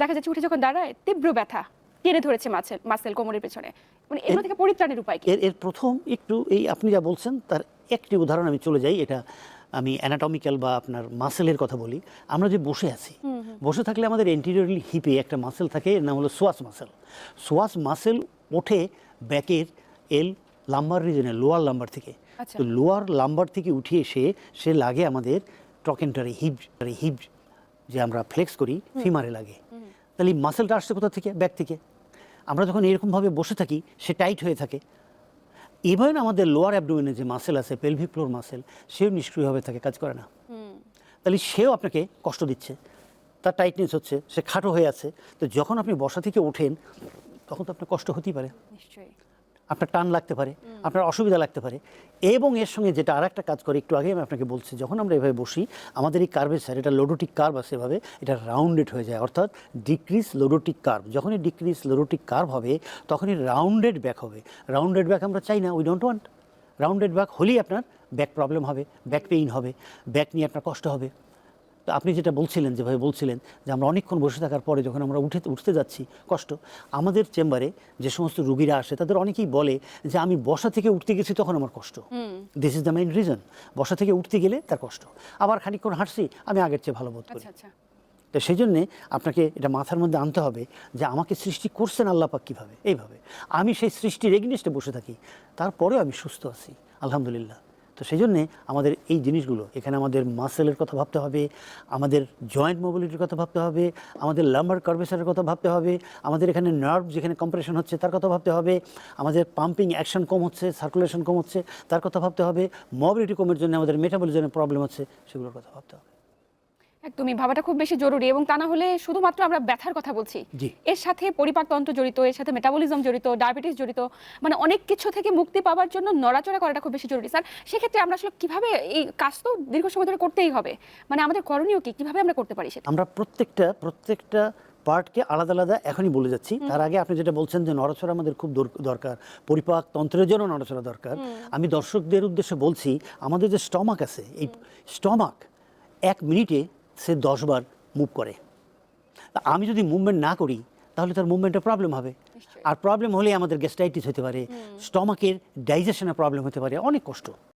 দেখা যাচ্ছে উঠে যখন দাঁড়ায় তীব্র ব্যথা টেনে ধরেছে মাছের মাসেল কোমরের পেছনে। মানে এগুলো থেকে পরিত্রাণের উপায় কি? এর প্রথম একটু এই আপনি যা বলছেন তার একটি উদাহরণ আমি চলে যাই এটা আমি অ্যানাটমিক্যাল বা আপনার মাসেলের কথা বলি। আমরা যে বসে আছি বসে থাকলে আমাদের এন্টিরিয়রলি হিপে একটা মাসেল থাকে এর নাম হলো সোয়াস মাসেল। সোয়াস মাসেল ওঠে ব্যাকের L lumbar region lower lumbar থেকে। আচ্ছা। তো লোয়ার লাম্বার থেকে উঠে এসে সে লাগে আমাদের টকেন্টারে হিপ হিপ যে আমরা ফ্লেক্স করি ফিমারে লাগে। তাহলে এই মাসেলটা আসছে কোথা থেকে? ব্যাক থেকে। আমরা যখন এরকমভাবে বসে থাকি সে টাইট হয়ে থাকে। ইভেন আমাদের লোয়ার অ্যাবডোমেনে যে মাসেল আছে পেলভিক ফ্লোর মাসেল সেও নিষ্ক্রিয়ভাবে থাকে কাজ করে না। তাহলে সেও আপনাকে কষ্ট দিচ্ছে। তার টাইটনেস হচ্ছে সে খাটো হয়ে আছে। তো যখন আপনি বসা থেকে ওঠেন তখন তো আপনার কষ্ট হতেই পারে। নিশ্চয়ই। আপনার টান লাগতে পারে, আপনার অসুবিধা লাগতে পারে। এবং এর সঙ্গে যেটা আর একটা কাজ করে, একটু আগে আমি আপনাকে বলছি, যখন আমরা এভাবে বসি, আমাদের এই কার্ভের স্যার এটা লোডোটিক কার্ভ আছে এভাবে, এটা রাউন্ডেড হয়ে যায়। অর্থাৎ ডিক্রিজ লোডোটিক কার্ভ যখনই ডিক্রিজ লোডোটিক কার্ভ হবে, তখনই রাউন্ডেড ব্যাক হবে। রাউন্ডেড ব্যাক আমরা চাই না we don't want rounded back হলেই আপনার ব্যাক প্রবলেম হবে ব্যাক পেইন হবে ব্যাক নিয়ে আপনার কষ্ট হবে। তো আপনি যেটা বলছিলেন যেভাবে বলছিলেন যে আমরা অনেকক্ষণ বসে থাকার পরে যখন আমরা উঠে উঠতে যাচ্ছি কষ্ট আমাদের চেম্বারে যে সমস্ত রুগীরা আসে তাদের অনেকেই বলে যে আমি বসা থেকে উঠতে গেছি তখন আমার কষ্ট। This is the main reason বসা থেকে উঠতে গেলে তার কষ্ট। আবার খানিকক্ষণ হাঁটছি আমি আগের চেয়ে ভালো বোধ করি। আচ্ছা আচ্ছা। তো সেই জন্যে আপনাকে এটা মাথার মধ্যে আনতে হবে যে আমাকে সৃষ্টি করছেন আল্লাপাক কীভাবে? এইভাবে। আমি সেই সৃষ্টির এগনিস্টে বসে থাকি। তারপরেও আমি সুস্থ আছি। আলহামদুলিল্লাহ। তো সেই জন্যে আমাদের এই জিনিসগুলো, এখানে আমাদের মাসেলের কথা ভাবতে হবে, আমাদের জয়েন্ট মোবিলিটির কথা ভাবতে হবে, আমাদের লাম্বার কার্ভেসারের কথা ভাবতে হবে, আমাদের এখানে নার্ভ যেখানে কম্প্রেশন হচ্ছে তার কথা ভাবতে হবে, আমাদের পাম্পিং অ্যাকশন কম হচ্ছে সার্কুলেশন কম হচ্ছে তার কথা ভাবতে হবে মোবিলিটি কমের জন্য আমাদের মেটাবলিজমের প্রবলেম হচ্ছে, সেগুলোর কথা ভাবতে হবে। একদমই ভাবাটা খুব বেশি জরুরি এবং তা না হলে শুধুমাত্র আমরা ব্যথার কথা বলছি। এর সাথে পরিপাকতন্ত্র জড়িত এর সাথে মেটাবলিজম জড়িত ডায়াবেটিস জড়িত মানে অনেক কিছু থেকে মুক্তি পাওয়ার জন্য নড়াচড়া করাটা খুব বেশি জরুরি। স্যার সেক্ষেত্রে আমরা আসলে কীভাবে এই কাজ তো দীর্ঘ সময় ধরে করতেই হবে? মানে আমাদের করণীয় কি? কীভাবে আমরা করতে পারি সেটা? আমরা প্রত্যেকটা প্রত্যেকটা পার্টকে আলাদা আলাদা এখনই বলে যাচ্ছি। তার আগে আপনি যেটা বলছেন যে নড়াচড়া আমাদের খুব দর- দরকার পরিপাক তন্ত্রের জন্য নড়াচড়া দরকার। আমি দর্শকদের উদ্দেশ্যে বলছি আমাদের যে স্টমাক আছে এই স্টমাক এক মিনিটে সে দশবার মুভ করে। তা আমি যদি মুভমেন্ট না করি তাহলে তার মুভমেন্টের প্রবলেম হবে। আর প্রবলেম হলে আমাদের গ্যাস্ট্রাইটিস হতে পারে স্টমাকের ডাইজেশনের প্রবলেম হতে পারে অনেক কষ্ট।